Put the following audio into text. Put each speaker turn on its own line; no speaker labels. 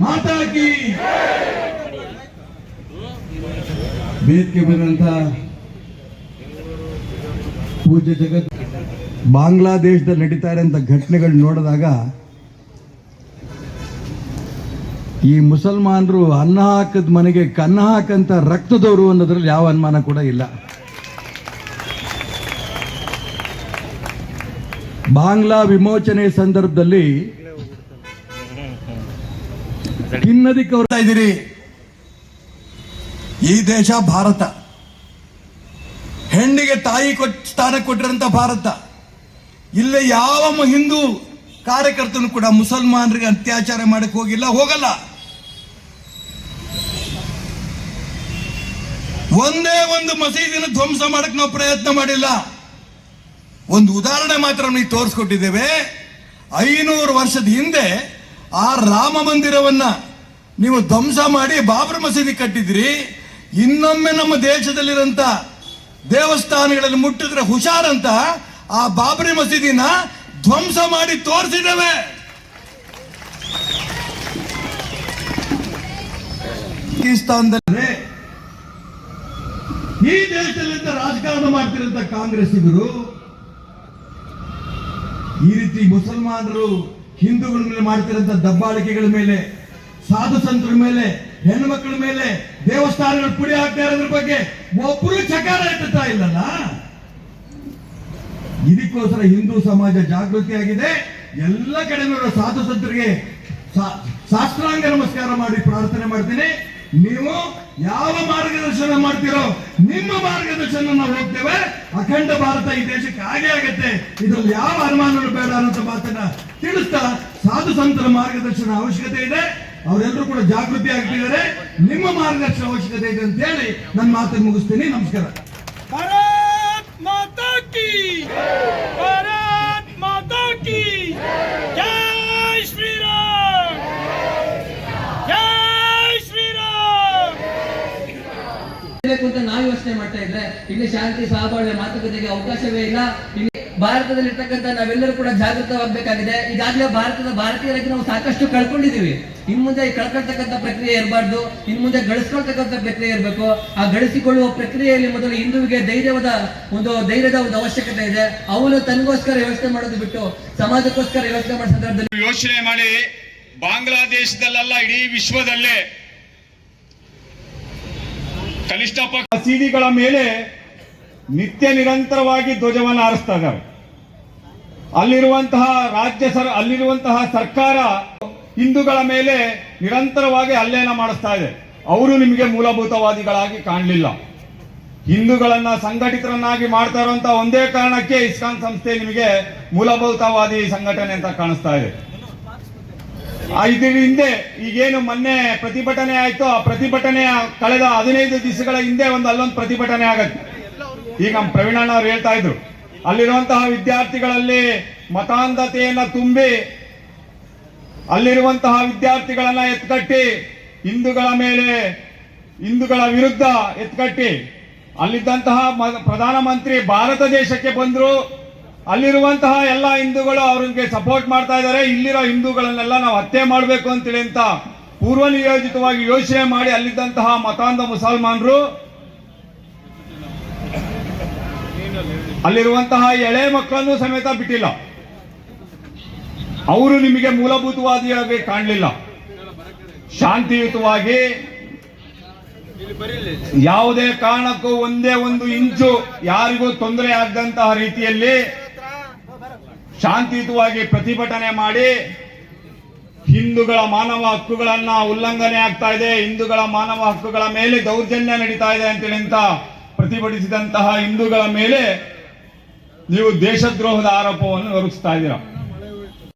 ಮಾತಾ ಕಿ ವೇದಿಕೆ ಬಂದಂತ ಪೂಜ್ಯ ಜಗತ್ ಬಾಂಗ್ಲಾದೇಶದಲ್ಲಿ ನಡೀತಾ ಇರೋಂಥ ಘಟನೆಗಳು ನೋಡಿದಾಗ ಈ ಮುಸಲ್ಮಾನರು ಅನ್ನ ಹಾಕದ ಮನೆಗೆ ಕನ್ನ ಹಾಕಂತ ರಕ್ತದವರು ಅನ್ನೋದ್ರಲ್ಲಿ ಯಾವ ಅನುಮಾನ ಕೂಡ ಇಲ್ಲ. ಬಾಂಗ್ಲಾ ವಿಮೋಚನೆ ಸಂದರ್ಭದಲ್ಲಿ ಕಿನ್ನದಿಕ್ಕೆ ಕೋರ್ತಾ ಇದ್ದೀರಿ ಈ ದೇಶ ಭಾರತ. ಹೆಣ್ಣಿಗೆ ತಾಯಿ ಸ್ಥಾನ ಕೊಟ್ಟಿರಂತ ಭಾರತ. ಇಲ್ಲೇ ಯಾವ ಹಿಂದೂ ಕಾರ್ಯಕರ್ತನು ಕೂಡ ಮುಸಲ್ಮಾನರಿಗೆ ಅತ್ಯಾಚಾರ ಮಾಡಕ್ಕೆ ಹೋಗಿಲ್ಲ, ಹೋಗಲ್ಲ. ಒಂದೇ ಒಂದು ಮಸೀದಿನ ಧ್ವಂಸ ಮಾಡಕ್ ನಾವು ಪ್ರಯತ್ನ ಮಾಡಿಲ್ಲ. ಒಂದು ಉದಾಹರಣೆ ಮಾತ್ರ ನೀವು ತೋರಿಸ್ಕೊಟ್ಟಿದ್ದೇವೆ. ಐನೂರು ವರ್ಷದ ಹಿಂದೆ ಆ ರಾಮ ಮಂದಿರವನ್ನ ನೀವು ಧ್ವಂಸ ಮಾಡಿ ಬಾಬ್ರ ಮಸೀದಿ ಕಟ್ಟಿದ್ರಿ, ಇನ್ನೊಮ್ಮೆ ನಮ್ಮ ದೇಶದಲ್ಲಿರಂತ ದೇವಸ್ಥಾನಗಳಲ್ಲಿ ಮುಟ್ಟಿದ್ರೆ ಹುಷಾರಂತ ಆ ಬಾಬರಿ ಮಸೀದಿನ ಧ್ವಂಸ ಮಾಡಿ ತೋರಿಸಿದ್ದೇವೆ. ಈ ದೇಶದಲ್ಲಿ ರಾಜಕಾರಣ ಮಾಡ್ತಿರಂತ ಕಾಂಗ್ರೆಸ್ಸಿಗರು, ಈ ರೀತಿ ಮುಸಲ್ಮಾನರು ಹಿಂದೂಗಳ ಮೇಲೆ ಮಾಡ್ತಿರೋ ದಬ್ಬಾಳಿಕೆಗಳ ಮೇಲೆ, ಸಾಧು ಸಂತರ ಮೇಲೆ ಹೆಣ್ಣು ಮಕ್ಕಳ ಮೇಲೆ ದೇವಸ್ಥಾನಗಳು ಪುಡಿ ಹಾಕ್ತಾ ಇರೋದ್ರ ಬಗ್ಗೆ ಒಬ್ಬರು ಚಕಾರ ಎತ್ತುತ್ತಾ ಇಲ್ಲಲ್ಲ? ಇದಕ್ಕೋಸ್ಕರ ಹಿಂದೂ ಸಮಾಜ ಜಾಗೃತಿ ಆಗಿದೆ. ಎಲ್ಲ ಕಡೆ ಸಾಧು ಸಂತರಿಗೆ ಸಾಷ್ಟಾಂಗ ನಮಸ್ಕಾರ ಮಾಡಿ ಪ್ರಾರ್ಥನೆ ಮಾಡ್ತೀನಿ. ನೀವು ಯಾವ ಮಾರ್ಗದರ್ಶನ ಮಾಡ್ತಿರೋ, ನಿಮ್ಮ ಮಾರ್ಗದರ್ಶನ ನಾವು ಹೋಗ್ತೇವೆ. ಅಖಂಡ ಭಾರತ ಈ ದೇಶಕ್ಕೆ ಹಾಗೆ ಆಗತ್ತೆ. ಇದ್ರಲ್ಲಿ ಯಾವ ಅನುಮಾನಗಳು ಬೇಡ ಅನ್ನೋ ಮಾತನ್ನ ತಿಳಿಸ್ತಾ ಸಾಧು ಸಂತರ ಮಾರ್ಗದರ್ಶನ ಅವಶ್ಯಕತೆ ಇದೆ. ಅವರೆಲ್ಲರೂ ಕೂಡ ಜಾಗೃತಿ ಆಗ್ತಿದ್ದಾರೆ. ನಿಮ್ಮ ಮಾರ್ಗದರ್ಶನ ಅವಶ್ಯಕತೆ ಇದೆ ಅಂತ ಹೇಳಿ ನನ್ನ ಮಾತನ್ನು ಮುಗಿಸ್ತೀನಿ. ನಮಸ್ಕಾರ.
ಮಾತಾ ಇಲ್ಲಿ ಶಾಂತಿ ಸಹಬಾಳ್ವೆ ಮಾತುಕತೆಗೆ ಅವಕಾಶವೇ ಇಲ್ಲ. ಇಲ್ಲಿ ಭಾರತದಲ್ಲಿ ಇರ್ತಕ್ಕಂಥ ನಾವೆಲ್ಲರೂ ಕೂಡ ಜಾಗೃತವಾಗಬೇಕಾಗಿದೆ. ಈಗಾಗಲೇ ಭಾರತದ ಭಾರತೀಯರಾಗಿ ನಾವು ಸಾಕಷ್ಟು ಕಳ್ಕೊಂಡಿದ್ದೀವಿ. ಇನ್ ಮುಂದೆ ಕಳ್ಕೊಳ್ತಕ್ಕಂಥ ಪ್ರಕ್ರಿಯೆ ಇರಬಾರ್ದು. ಇನ್ ಮುಂದೆ ಗಳಿಸ್ಕೊಳ್ತಕ್ಕಂಥ ಪ್ರಕ್ರಿಯೆ ಇರಬೇಕು. ಆ ಗಳಿಸಿಕೊಳ್ಳುವ ಪ್ರಕ್ರಿಯೆಯಲ್ಲಿ ಮೊದಲು ಹಿಂದುವಿಗೆ ಧೈರ್ಯವಾದ ಒಂದು ಧೈರ್ಯದ ಒಂದು ಅವಶ್ಯಕತೆ ಇದೆ. ಅವನು ತನಗೋಸ್ಕರ ಯೋಚನೆ ಮಾಡೋದು ಬಿಟ್ಟು ಸಮಾಜಕ್ಕೋಸ್ಕರ ಯೋಚನೆ ಮಾಡೋ ಸಂದರ್ಭದಲ್ಲಿ
ಯೋಚನೆ ಮಾಡಿ. ಬಾಂಗ್ಲಾದೇಶದಲ್ಲೆಲ್ಲ, ಇಡೀ ವಿಶ್ವದಲ್ಲೇ ಕನಿಷ್ಠ ಮಸೀದಿಗಳ ಮೇಲೆ ನಿತ್ಯ ನಿರಂತರವಾಗಿ ಧ್ವಜವನ್ನು ಹಾರಿಸ್ತಾ ಇದ್ದಾರೆ. ಅಲ್ಲಿರುವಂತಹ ರಾಜ್ಯ ಸರ್, ಅಲ್ಲಿರುವಂತಹ ಸರ್ಕಾರ ಹಿಂದೂಗಳ ಮೇಲೆ ನಿರಂತರವಾಗಿ ಹಲ್ಲೆಯನ್ನ ಮಾಡಿಸ್ತಾ ಇದೆ. ಅವರು ನಿಮಗೆ ಮೂಲಭೂತವಾದಿಗಳಾಗಿ ಕಾಣಲಿಲ್ಲ. ಹಿಂದೂಗಳನ್ನ ಸಂಘಟಿತರನ್ನಾಗಿ ಮಾಡ್ತಾ ಇರುವಂತಹ ಒಂದೇ ಕಾರಣಕ್ಕೆ ಇಸ್ಕಾನ್ ಸಂಸ್ಥೆ ನಿಮಗೆ ಮೂಲಭೂತವಾದಿ ಸಂಘಟನೆ ಅಂತ ಕಾಣಿಸ್ತಾ ಇದೆ. ಇದ್ರ ಹಿಂದೆ ಈಗೇನು ಮೊನ್ನೆ ಪ್ರತಿಭಟನೆ ಆಯ್ತು ಆ ಪ್ರತಿಭಟನೆಯ ಕಳೆದ ಹದಿನೈದು ದಿವಸಗಳ ಹಿಂದೆ ಒಂದು ಅಲ್ಲೊಂದು ಪ್ರತಿಭಟನೆ ಆಗತ್ತೆ. ಈಗ ನಮ್ಮ ಪ್ರವೀಣಣ್ಣ ಅವ್ರು ಹೇಳ್ತಾ ಇದ್ರು, ಅಲ್ಲಿರುವಂತಹ ವಿದ್ಯಾರ್ಥಿಗಳಲ್ಲಿ ಮತಾಂಧತೆಯನ್ನ ತುಂಬಿ ಅಲ್ಲಿರುವಂತಹ ವಿದ್ಯಾರ್ಥಿಗಳನ್ನ ಎತ್ಕಟ್ಟಿ, ಹಿಂದೂಗಳ ಮೇಲೆ, ಹಿಂದೂಗಳ ವಿರುದ್ಧ ಎತ್ಕಟ್ಟಿ, ಅಲ್ಲಿದ್ದಂತಹ ಪ್ರಧಾನಮಂತ್ರಿ ಭಾರತ ದೇಶಕ್ಕೆ ಬಂದ್ರು ಅಲ್ಲಿರುವಂತಹ ಎಲ್ಲ ಹಿಂದೂಗಳು ಅವ್ರಿಗೆ ಸಪೋರ್ಟ್ ಮಾಡ್ತಾ ಇದ್ದಾರೆ. ಇಲ್ಲಿರೋ ಹಿಂದೂಗಳನ್ನೆಲ್ಲ ನಾವು ಹತ್ಯೆ ಮಾಡಬೇಕು ಅಂತೇಳಿ ಅಂತ ಪೂರ್ವ ನಿಯೋಜಿತವಾಗಿ ಯೋಚನೆ ಮಾಡಿ ಅಲ್ಲಿದ್ದಂತಹ ಮತಾಂಧ ಮುಸಲ್ಮಾನರು ಅಲ್ಲಿರುವಂತಹ ಎಳೆ ಮಕ್ಕಳನ್ನು ಸಮೇತ ಬಿಟ್ಟಿಲ್ಲ. ಅವರು ನಿಮಗೆ ಮೂಲಭೂತವಾದಿಯಾಗಿ ಕಾಣಲಿಲ್ಲ. ಶಾಂತಿಯುತವಾಗಿ ಯಾವುದೇ ಕಾರಣಕ್ಕೂ ಒಂದೇ ಒಂದು ಇಂಚು ಯಾರಿಗೂ ತೊಂದರೆ ಆಗದಂತಹ ರೀತಿಯಲ್ಲಿ ಶಾಂತಿಯುತವಾಗಿ ಪ್ರತಿಭಟನೆ ಮಾಡಿ ಹಿಂದೂಗಳ ಮಾನವ ಹಕ್ಕುಗಳನ್ನ ಉಲ್ಲಂಘನೆ ಆಗ್ತಾ ಇದೆ. ಹಿಂದೂಗಳ ಮಾನವ ಹಕ್ಕುಗಳ ಮೇಲೆ ದೌರ್ಜನ್ಯ ನಡೀತಾ ಇದೆ ಅಂತೇಳಿ ಅಂತ ಪ್ರತಿಭಟಿಸಿದಂತಹ ಹಿಂದೂಗಳ ಮೇಲೆ ನೀವು ದೇಶದ್ರೋಹದ ಆರೋಪವನ್ನು ಹೊರಿಸ್ತಾ ಇದ್ದೀರಾ?